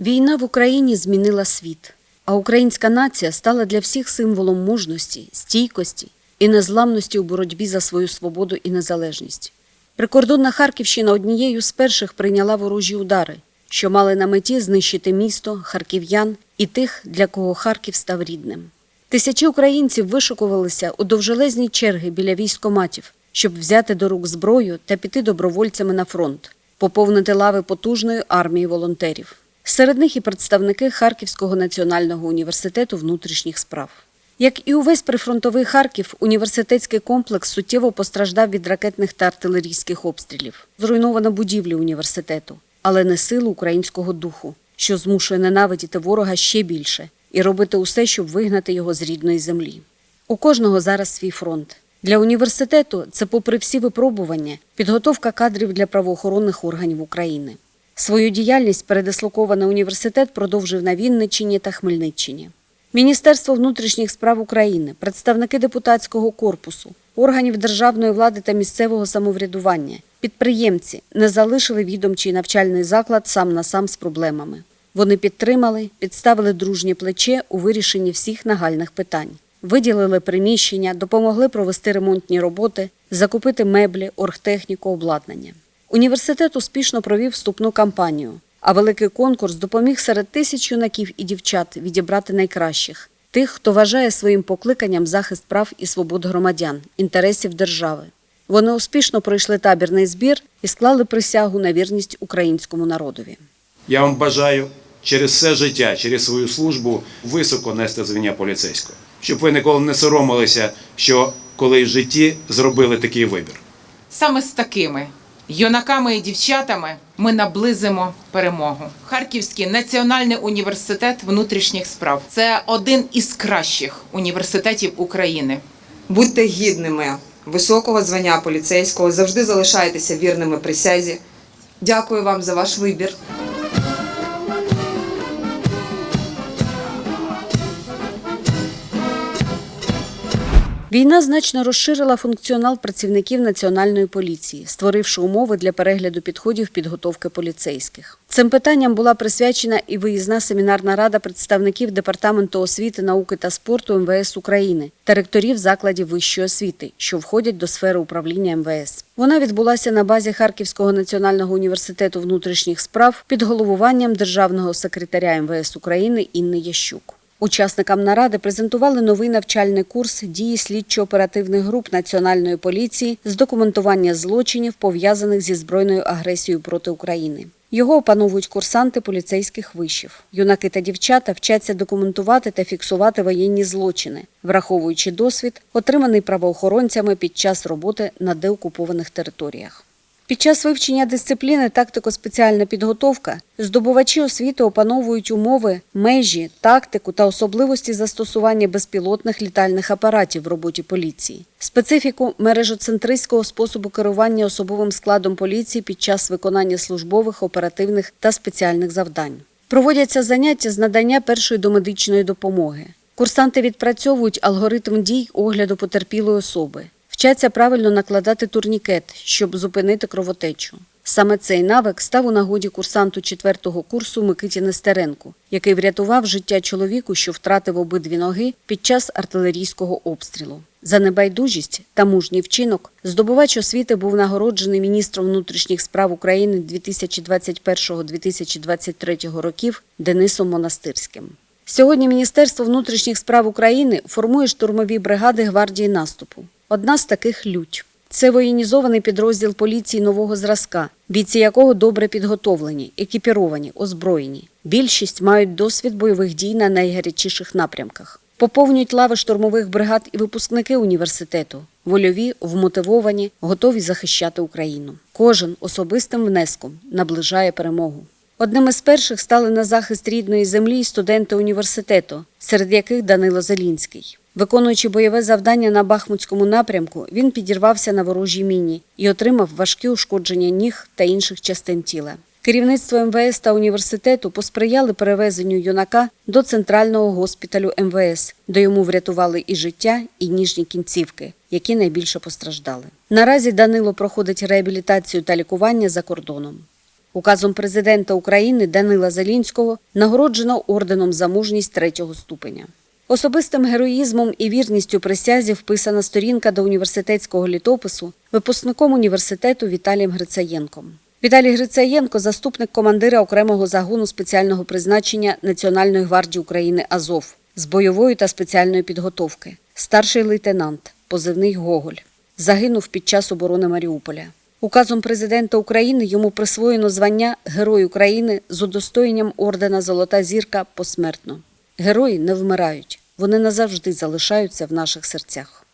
Війна в Україні змінила світ, а українська нація стала для всіх символом мужності, стійкості і незламності у боротьбі за свою свободу і незалежність. Прикордонна Харківщина однією з перших прийняла ворожі удари, що мали на меті знищити місто, харків'ян і тих, для кого Харків став рідним. Тисячі українців вишукувалися у довжелезні черги біля військоматів, щоб взяти до рук зброю та піти добровольцями на фронт, поповнити лави потужної армії волонтерів. Серед них і представники Харківського національного університету внутрішніх справ. Як і увесь прифронтовий Харків, університетський комплекс суттєво постраждав від ракетних та артилерійських обстрілів. Зруйновано будівлі університету, але не силу українського духу, що змушує ненавидіти ворога ще більше і робити усе, щоб вигнати його з рідної землі. У кожного зараз свій фронт. Для університету це, попри всі випробування, підготовка кадрів для правоохоронних органів України. Свою діяльність передислокований університет продовжив на Вінниччині та Хмельниччині. Міністерство внутрішніх справ України, представники депутатського корпусу, органів державної влади та місцевого самоврядування, підприємці не залишили відомчий навчальний заклад сам на сам з проблемами. Вони підтримали, підставили дружнє плече у вирішенні всіх нагальних питань, виділили приміщення, допомогли провести ремонтні роботи, закупити меблі, оргтехніку, обладнання. Університет успішно провів вступну кампанію, а великий конкурс допоміг серед тисяч юнаків і дівчат відібрати найкращих тих, хто вважає своїм покликанням захист прав і свобод громадян, інтересів держави. Вони успішно пройшли табірний збір і склали присягу на вірність українському народові. Я вам бажаю через все життя, через свою службу високо нести звання поліцейського, щоб ви ніколи не соромилися, що коли в житті зробили такий вибір. Саме з такими юнаками і дівчатами ми наблизимо перемогу. Харківський національний університет внутрішніх справ це один із кращих університетів України. Будьте гідними високого звання поліцейського, завжди залишайтеся вірними присязі. Дякую вам за ваш вибір. Війна значно розширила функціонал працівників національної поліції, створивши умови для перегляду підходів підготовки поліцейських. Цим питанням була присвячена і виїзна семінарна рада представників департаменту освіти, науки та спорту МВС України та ректорів закладів вищої освіти, що входять до сфери управління МВС. Вона відбулася на базі Харківського національного університету внутрішніх справ під головуванням державного секретаря МВС України Інни Ящук. Учасникам наради презентували новий навчальний курс дії слідчо-оперативних груп Національної поліції з документування злочинів, пов'язаних зі збройною агресією проти України. Його опановують курсанти поліцейських вишів. Юнаки та дівчата вчаться документувати та фіксувати воєнні злочини, враховуючи досвід, отриманий правоохоронцями під час роботи на деокупованих територіях. Під час вивчення дисципліни тактико-спеціальна підготовка здобувачі освіти опановують умови, межі, тактику та особливості застосування безпілотних літальних апаратів в роботі поліції, специфіку мережоцентристського способу керування особовим складом поліції під час виконання службових, оперативних та спеціальних завдань. Проводяться заняття з надання першої домедичної допомоги. Курсанти відпрацьовують алгоритм дій огляду потерпілої особи. Вчаться правильно накладати турнікет, щоб зупинити кровотечу. Саме цей навик став у нагоді курсанту четвертого курсу Микиті Нестеренку, який врятував життя чоловіку, що втратив обидві ноги під час артилерійського обстрілу. За небайдужість та мужній вчинок здобувач освіти був нагороджений міністром внутрішніх справ України 2021-2023 років Денисом Монастирським. Сьогодні Міністерство внутрішніх справ України формує штурмові бригади гвардії наступу. Одна з таких лють. Це воєнізований підрозділ поліції нового зразка, бійці якого добре підготовлені, екіпіровані, озброєні. Більшість мають досвід бойових дій на найгарячіших напрямках. Поповнюють лави штурмових бригад і випускники університету. Вольові, вмотивовані, готові захищати Україну. Кожен особистим внеском наближає перемогу. Одним із перших стали на захист рідної землі й студенти університету, серед яких Данило Зелінський. Виконуючи бойове завдання на Бахмутському напрямку, він підірвався на ворожій міні і отримав важкі ушкодження ніг та інших частин тіла. Керівництво МВС та університету посприяли перевезенню юнака до центрального госпіталю МВС, де йому врятували і життя, і ніжні кінцівки, які найбільше постраждали. Наразі Данило проходить реабілітацію та лікування за кордоном. Указом президента України Данила Зелінського нагороджено орденом за мужність третього ступеня. Особистим героїзмом і вірністю присязі вписана сторінка до університетського літопису випускником університету Віталієм Грицаєнком. Віталій Грицаєнко – заступник командира окремого загону спеціального призначення Національної гвардії України Азов з бойової та спеціальної підготовки, старший лейтенант, позивний Гоголь. Загинув під час оборони Маріуполя. Указом президента України йому присвоєно звання Герой України з удостоєнням ордена Золота зірка посмертно. Герої не вмирають, вони назавжди залишаються в наших серцях.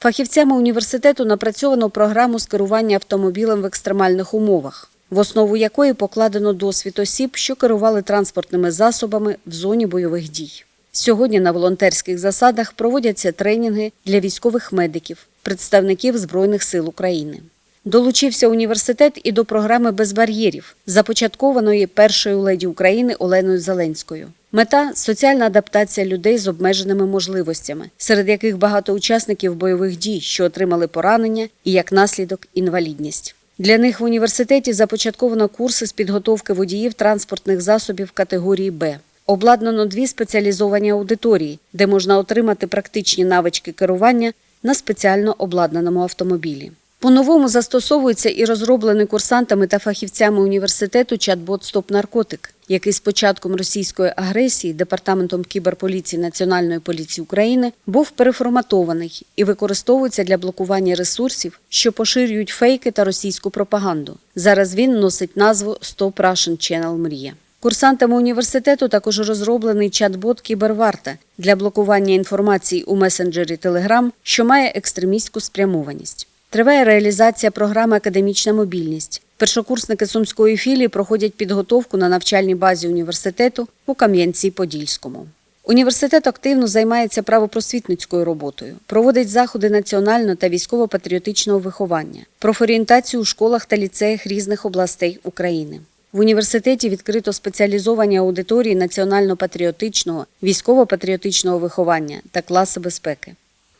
Фахівцями університету напрацьовано програму з керування автомобілем в екстремальних умовах, в основу якої покладено досвід осіб, що керували транспортними засобами в зоні бойових дій. Сьогодні на волонтерських засадах проводяться тренінги для військових медиків, представників Збройних сил України. Долучився університет і до програми без бар'єрів, започаткованої першою леді України Оленою Зеленською. Мета соціальна адаптація людей з обмеженими можливостями, серед яких багато учасників бойових дій, що отримали поранення і як наслідок інвалідність. Для них в університеті започатковано курси з підготовки водіїв транспортних засобів категорії Б. Обладнано дві спеціалізовані аудиторії, де можна отримати практичні навички керування на спеціально обладнаному автомобілі. По-новому застосовується і розроблений курсантами та фахівцями університету чат-бот «Стоп наркотик», який з початком російської агресії департаментом кіберполіції Національної поліції України був переформатований і використовується для блокування ресурсів, що поширюють фейки та російську пропаганду. Зараз він носить назву «Stop Russian Channel Мрія. Курсантами університету також розроблений чат-бот Кіберварта для блокування інформації у месенджері Telegram, що має екстремістську спрямованість. Триває реалізація програми Академічна мобільність. Першокурсники Сумської філії проходять підготовку на навчальній базі університету у Кам'янці-Подільському. Університет активно займається правопросвітницькою роботою, проводить заходи національного та військово-патріотичного виховання, профорієнтацію у школах та ліцеях різних областей України. В університеті відкрито спеціалізовані аудиторії національно-патріотичного, військово-патріотичного виховання та класи безпеки.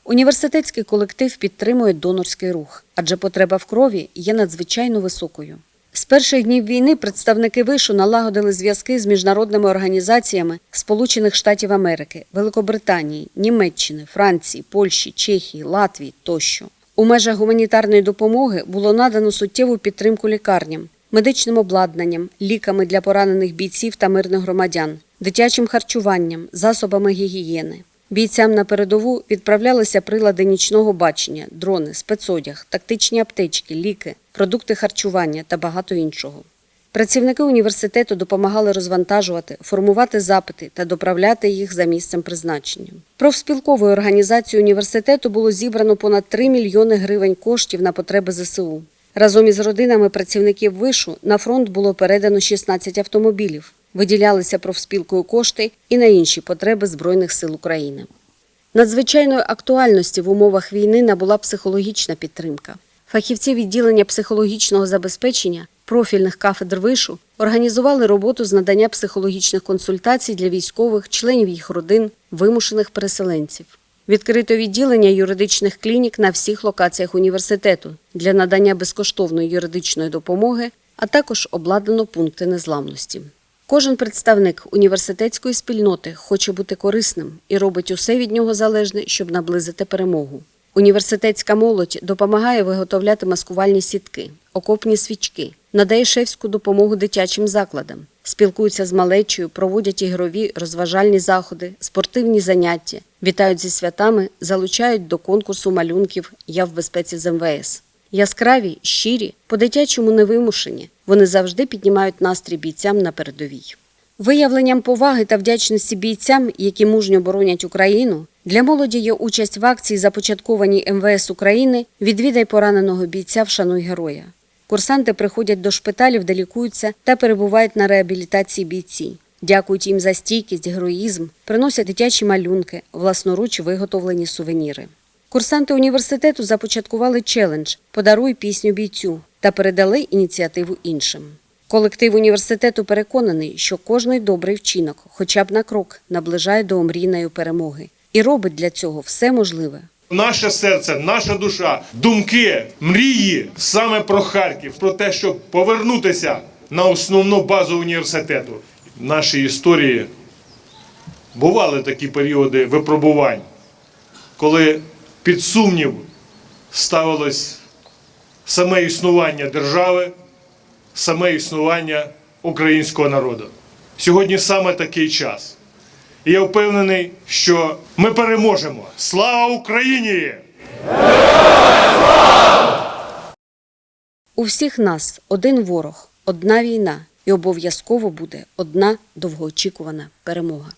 Університетський колектив підтримує донорський рух, адже потреба в крові є надзвичайно високою. З перших днів війни представники вишу налагодили зв'язки з міжнародними організаціями Сполучених Штатів Америки, Великобританії, Німеччини, Франції, Польщі, Чехії, Латвії тощо. У межах гуманітарної допомоги було надано суттєву підтримку лікарням, медичним обладнанням, ліками для поранених бійців та мирних громадян, дитячим харчуванням, засобами гігієни. Бійцям на передову відправлялися прилади нічного бачення, дрони, спецодяг, тактичні аптечки, ліки, продукти харчування та багато іншого. Працівники університету допомагали розвантажувати, формувати запити та доправляти їх за місцем призначення. Профспілковою організацією університету було зібрано понад 3 мільйони гривень коштів на потреби ЗСУ. Разом із родинами працівників вишу на фронт було передано 16 автомобілів. Виділялися профспілкою кошти і на інші потреби Збройних сил України. Надзвичайної актуальності в умовах війни набула психологічна підтримка. Фахівці відділення психологічного забезпечення профільних кафедр вишу організували роботу з надання психологічних консультацій для військових, членів їх родин, вимушених переселенців. Відкрито відділення юридичних клінік на всіх локаціях університету для надання безкоштовної юридичної допомоги, а також обладнано пункти незламності. Кожен представник університетської спільноти хоче бути корисним і робить усе від нього залежне, щоб наблизити перемогу. Університетська молодь допомагає виготовляти маскувальні сітки, окопні свічки, надає шефську допомогу дитячим закладам, спілкуються з малечею, проводять ігрові розважальні заходи, спортивні заняття, вітають зі святами, залучають до конкурсу малюнків Я в безпеці з МВС. Яскраві, щирі, по-дитячому невимушені, вони завжди піднімають настрій бійцям на передовій. Виявленням поваги та вдячності бійцям, які мужньо боронять Україну, для молоді є участь в акції, започаткованій МВС України Відвідай пораненого бійця вшануй героя. Курсанти приходять до шпиталів, де лікуються та перебувають на реабілітації бійці. Дякують їм за стійкість, героїзм, приносять дитячі малюнки, власноруч виготовлені сувеніри. Курсанти університету започаткували челендж Подаруй пісню бійцю та передали ініціативу іншим. Колектив університету переконаний, що кожний добрий вчинок, хоча б на крок, наближає до омрійної перемоги і робить для цього все можливе. Наше серце, наша душа, думки, мрії саме про Харків, про те, щоб повернутися на основну базу університету. В нашій історії бували такі періоди випробувань, коли під сумнів ставилось саме існування держави, саме існування українського народу. Сьогодні саме такий час. І я впевнений, що ми переможемо. Слава Україні! У всіх нас один ворог, одна війна, і обов'язково буде одна довгоочікувана перемога.